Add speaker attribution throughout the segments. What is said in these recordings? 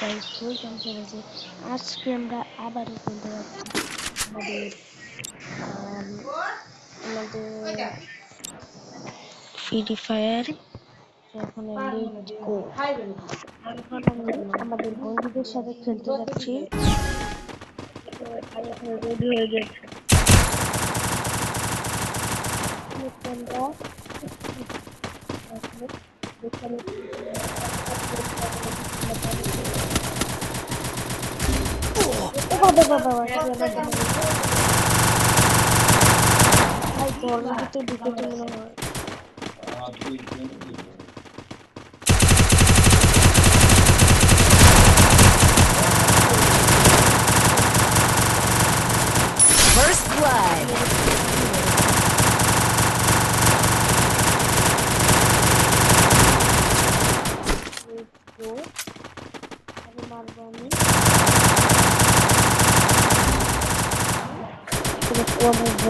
Speaker 1: Guys welcome চলেছে আজকে আমরা আবারও যাচ্ছি আমাদের আমাদের ফ্রি ফায়ার এখন আমাদের বন্ধুদের সাথে খেলতে যাচ্ছি। রেডি হয়ে আমরা
Speaker 2: First blood.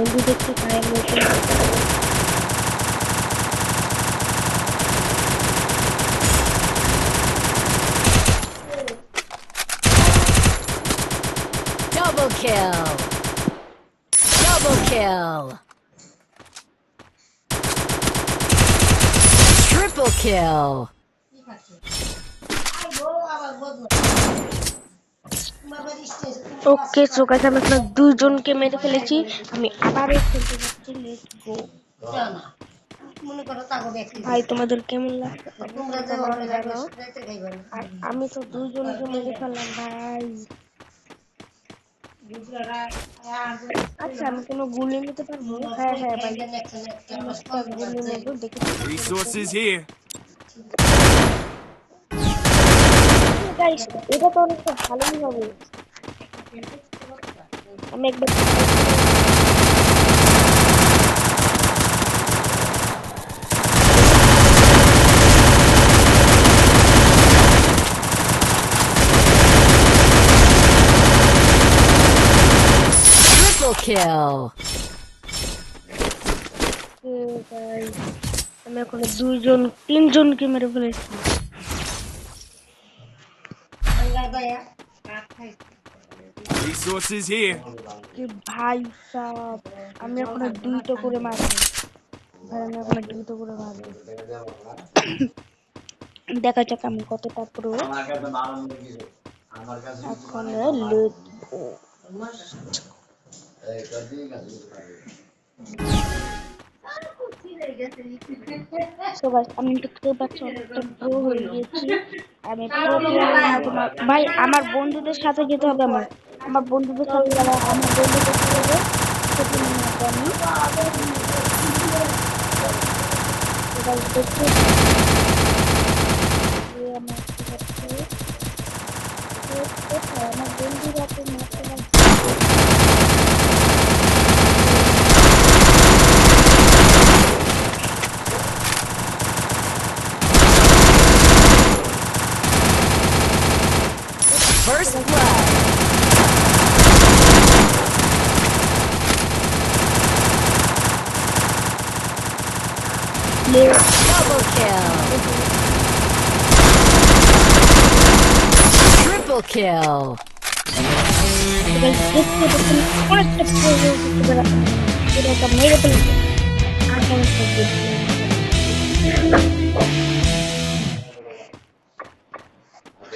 Speaker 1: बंदूक देखते काहे बोलते
Speaker 2: Double kill! Double kill! Triple kill!
Speaker 1: Okay so guys আমি এখানে দুইজনকে মেরে ফেলেছি। আমি আবারও খেলতে যাচ্ছি। লেটস গো ভাই, তোমাদের কেমন আর আমি তো দুইজনকে মেরে ফেললাম, ভাই। আচ্ছা আমি কোনো গুলি নিতে পারব? হ্যাঁ হ্যাঁ ভাই। গুলি নেব, দেখে গাইস এটা তো অনেকটা ভালোই হবে। আমি একবার
Speaker 2: kill.
Speaker 1: আমি এখন দুইজন তিনজনকে মেরে ফেলেছি।
Speaker 3: Resources here.
Speaker 1: ভাই সাহ আমি এখন দুইটা করে মারবো ভাই আমি এখন দুইটা করে মারবো দেখা যাক আমি কতটা পুরো এখন লেট
Speaker 4: এই
Speaker 1: সো গাইস আমি দেখতে পাচ্ছি অনেকটা প্রো হয়ে গিয়েছি। আমি ভাই, আমার বন্ধুদের সাথে যেতে হবে আমার। আমার বন্ধুদের সাথে যারা আমার বন্ধুদের সাথে যাবে, সেটা নিয়ে নেব আমি। দেখতে? আমার বন্ধুরা তো মারতে পারছে
Speaker 2: First blood. Double kill. Triple kill.
Speaker 1: এবার দেখতে দেখতে অনেকটা প্রো হয়ে গেছে এবার এটাকে মেরে ফেলেছে আর সমস্যা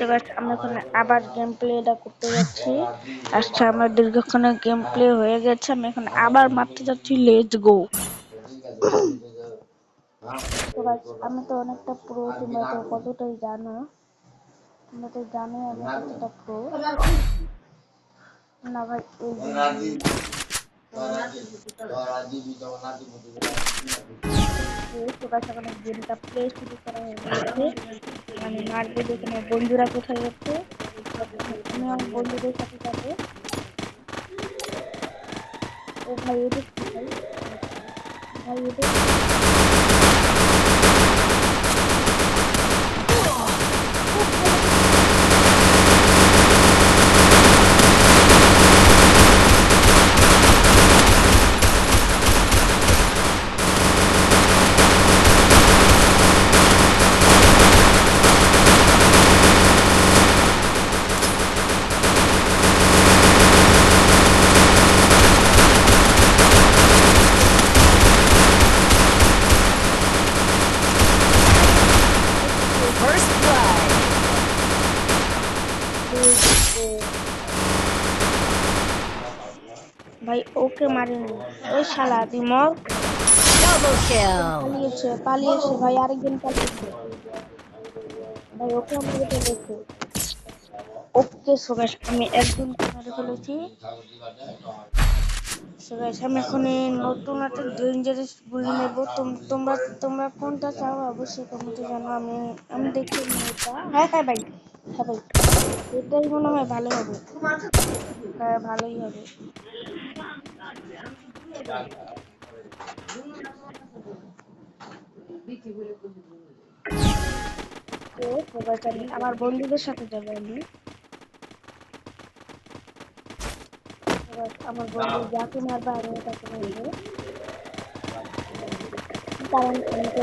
Speaker 1: দেখতে আমরা এখন আবার গেম প্লেটা করতে যাচ্ছি। আচ্ছা আমার দীর্ঘক্ষণে গেম প্লে হয়ে গেছে আমি এখন আবার মারতে যাচ্ছি। লেটস গো আমি তো অনেকটা প্রো তোমরা তো কতটাই জানো। তোমরা তো জানো আমি কতটা প্রো না ভাই সকাল সকালে গেমটা প্লে শুরু করা হয়ে গেছে। মানে আমার বন্ধুরা কোথায় যাচ্ছে? আমার বন্ধুদের সাথে যাব। ও ভাই এটা ভাই? ভাই এটা মারেনি ওই শালা তুই মর পালিয়েছে পালিয়েছে ভাই আরেকজন পালিয়েছে। ভাই ওকে আমাকে ফেলেছে ওকে সোগাস আমি একজন মারে ফেলেছি। সোগাস আমি এখন নতুন একটা ডেঞ্জারাস গুলি নেব। তোম- তোমরা তোমরা কোনটা চাও? অবশ্যই কমেন্টে জানো আমি আমি দেখি এটা। হ্যাঁ হ্যাঁ ভাই। হ্যাঁ ভাই। এটাই মনে হয় ভালো হবে। হ্যাঁ ভালোই হবে। আমি আমার বন্ধুদের সাথে যাব আমি। আমার বন্ধু যাকে মারবে আমি তাকে মারবো কারণ আমি তো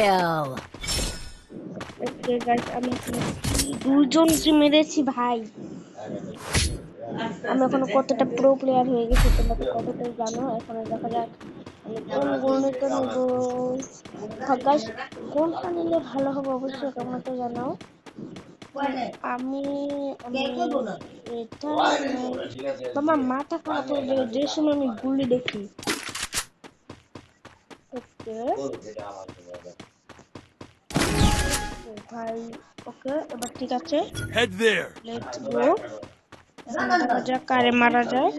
Speaker 2: kill.
Speaker 1: ওকে গাইস আমি এখানে দুজনকে মেরেছি, ভাই। আমি এখনও কতটা প্রো প্লেয়ার হয়ে গেছি তোমরা কতটা জানো, এখন দেখা যাক। কোন গণিত নেব? গাইস কোনটা নিলে ভালো হবে অবশ্যই কমেন্টে জানাও। আমি এটা তোমার মাথা খারাপ হয়ে যে সময় আমি গুলি দেখি। ওকে। ভাই ওকে এবার ঠিক আছে।
Speaker 3: Head there.
Speaker 1: লেটস গো যাক কারে মারা যায়?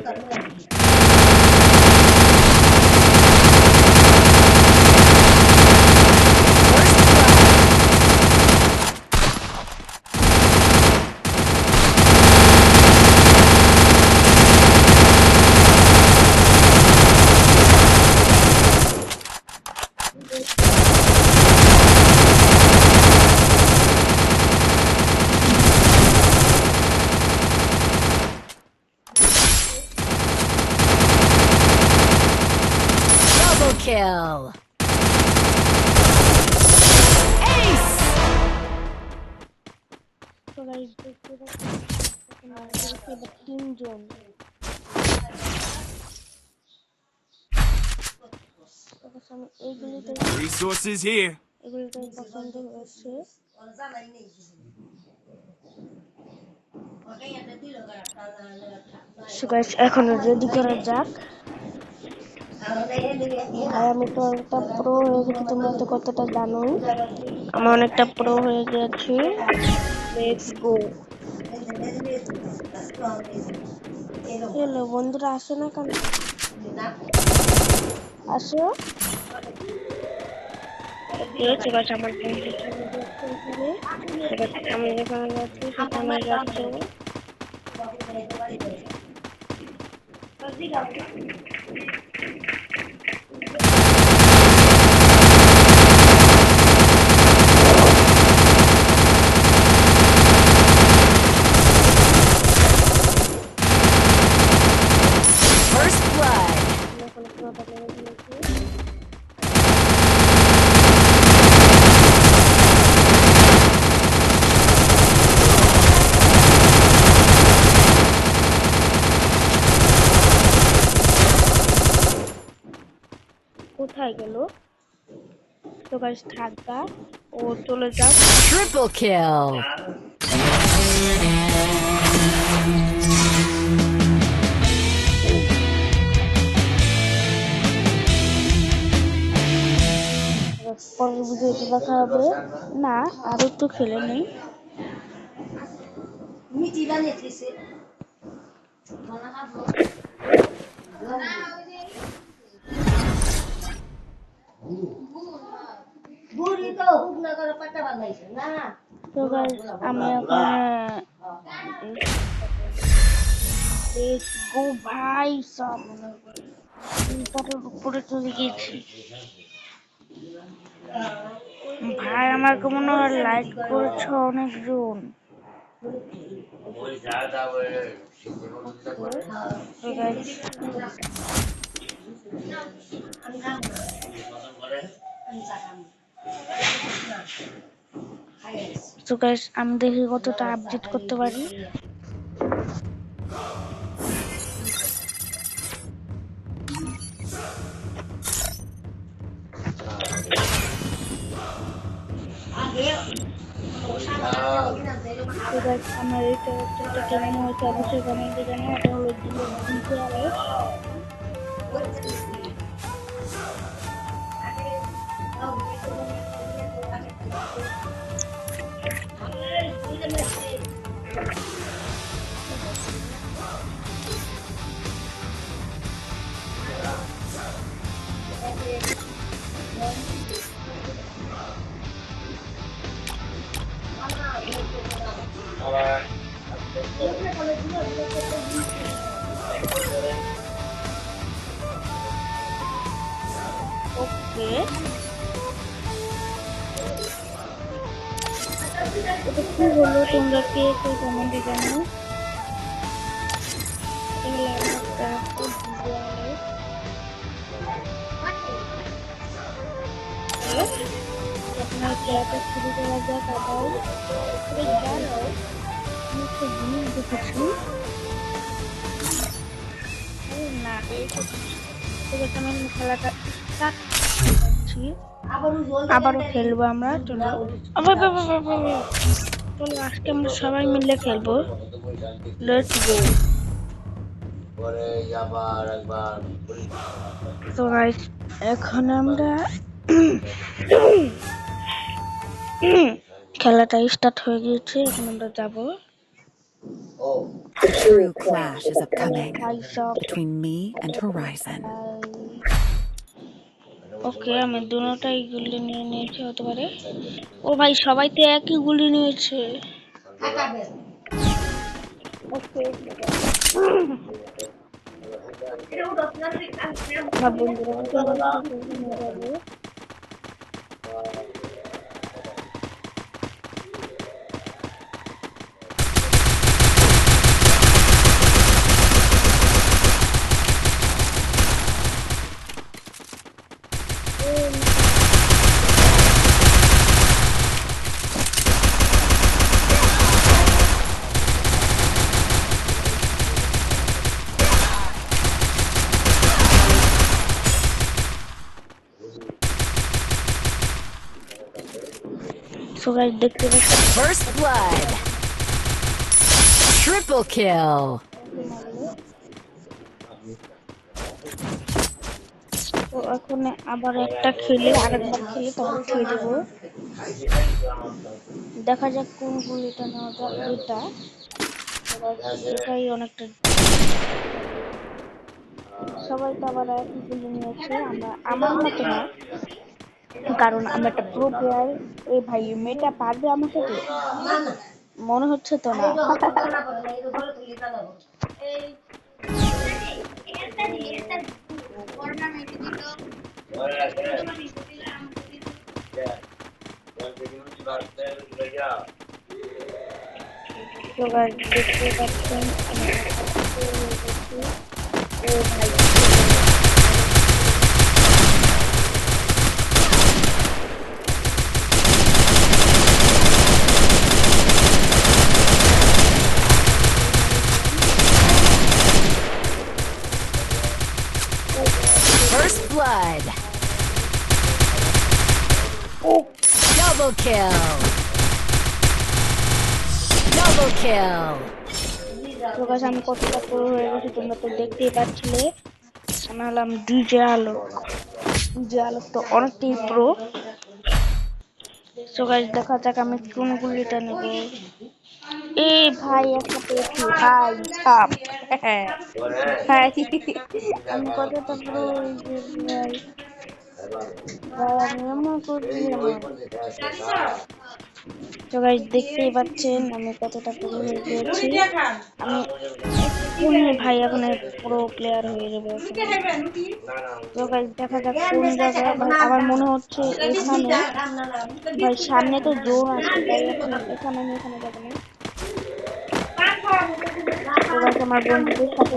Speaker 2: First kill. Ace.
Speaker 1: তো গাইস দেখতে পাচ্ছেন এখন আমাদের কাছে এবার তিনজন তখন আমি এইগুলিতে
Speaker 3: Resources here.
Speaker 1: এগুলিতে পছন্দ হয়েছে So guys, এখন রেডি করা যাক ভাই আমি তো অনেকটা প্রো হয়ে গেছি তোমরা তো কতটা জানোই। আমি অনেকটা প্রো হয়ে গেছি। লেটস গো বন্ধুরা আসে না কেন? আসো। ঠিক আছে আমার বন্ধু চলে যাচ্ছে এখানে এবার আমি যেখানে যাচ্ছি সেখানে যাচ্ছে।
Speaker 2: First
Speaker 1: গাছ থাকবা। ও চলে যাও।
Speaker 2: Triple kill.
Speaker 1: পরের ভিডিওতে দেখা হবে? না আর একটু খেলে নেই।
Speaker 5: তো
Speaker 1: আমি ভাই সব উপরে চলে গেছি ভাই আমাকে মনে হয় লাইক করেছে অনেকজন?
Speaker 5: আমি
Speaker 1: তো গাইস আমি দেখি কতটা আপডেট করতে পারি। তো গাইস আমার এই ক্যারেক্টারটা কেমন হয়েছে, অবশ্যই কমেন্টে জানাও, এটা হলো ডিজে আলো ওকে এটা কি হলো তোমরা কে কে কমেন্টে জানাও এগুলো একটা দেওয়ালে আপনার খেলাটা শুরু করা যাক আবার তবে জানাও আমি একটা জিনিস দেখেছি ও না এই তো ঠিক আছে আমি খেলাটা স্টার্ট করছি আবারও খেলব আমরা চলো। চলো। আজকে আমরা সবাই মিলে খেলব লেটস গো
Speaker 4: পরে আবার একবার
Speaker 1: তো গাইস এখন আমরা খেলাটা স্টার্ট হয়ে গিয়েছে এখন আমরা যাব।
Speaker 4: ও
Speaker 2: A true clash is upcoming between me and Horizon.
Speaker 1: ওকে আমি দুটোটাই গুলি নিয়ে নিয়েছি হতে পারে ও ভাই সবাই তো একই গুলি নিয়েছে। বন্ধুরা গাইস দেখতে পাচ্ছি
Speaker 2: First blood. Triple kill.
Speaker 1: তো এখন আবার একটা খেলে আরেকবার খেলে তখন খেয়ে দেবো দেখা যাক কোন গুলিটা নেওয়া যাক এটা এবার এটাই অনেকটা সবাই তো আবার একই গুলি নিয়েছে আমরা আমার মতো না কারণ আমরা একটা প্রো প্লেয়ার এই ভাই মেয়েটা পারবে আমার সাথে? মনে হচ্ছে তো না।
Speaker 5: এই তো না করে না এই তো ঘরে তুলি চালাবো এই
Speaker 1: তো guys, দেখতে পাচ্ছেন আমরা একটা হয়ে গেছি। ও ভাই
Speaker 2: First blood. Double kill. Double kill.
Speaker 1: তো guys, আমি কতটা পুরো হয়ে গেছি তোমরা তো দেখতেই পাচ্ছিলে। আমি হলাম ডিজে আলোক। ডিজে আলোক তো অনেকটাই প্রো। সো গাইজ দেখা যাক আমি কোন গুলিটা নেব। এ ভাই একটা পেয়েছি। ভাই ছাপ। ভাই আমি কতটা পুরো হয়ে গেছি ভাই। দেখতেই পাচ্ছেন, আমি কতটা হয়ে আমি এক্ষুনি ভাই এখন পুরো প্লেয়ার হয়ে যাবে। দেখা যাক কোন জায়গায় আমার মনে হচ্ছে এখানে, ভাই, সামনে তো জো আছে এখানে আমি এখানে যাব না। আমার বন্ধুদের সাথে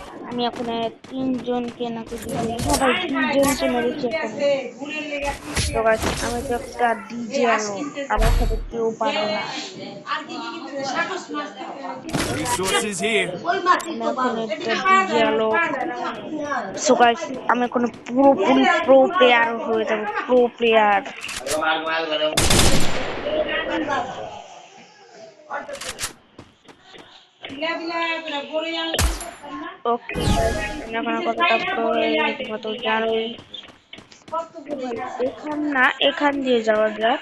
Speaker 1: আমি এখন তিনজনকে নাকি সবাই তিনজনকে মেরেছি তো আমি তো একটা ডিজে আনো আমার সাথে কেউ পারে না। আমি এখন পুরোপুরি প্রো প্লেয়ার হয়ে যাব প্রো প্লেয়ার ওকে এখন কতটা কত জানোই এখান না, এখান দিয়ে যাওয়া যাক।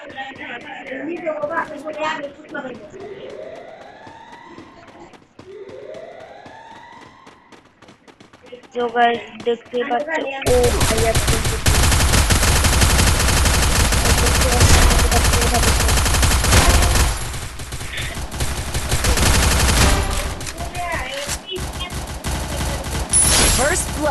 Speaker 1: গাইস দেখতে পাচ্ছি, ও ভাইয়া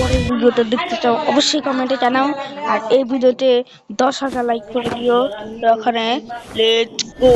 Speaker 1: পরের ভিডিওটা দেখতে চাও, অবশ্যই কমেন্টে জানাও। আর এই ভিডিওতে দশ হাজার লাইক করে দিও। ওখানে গো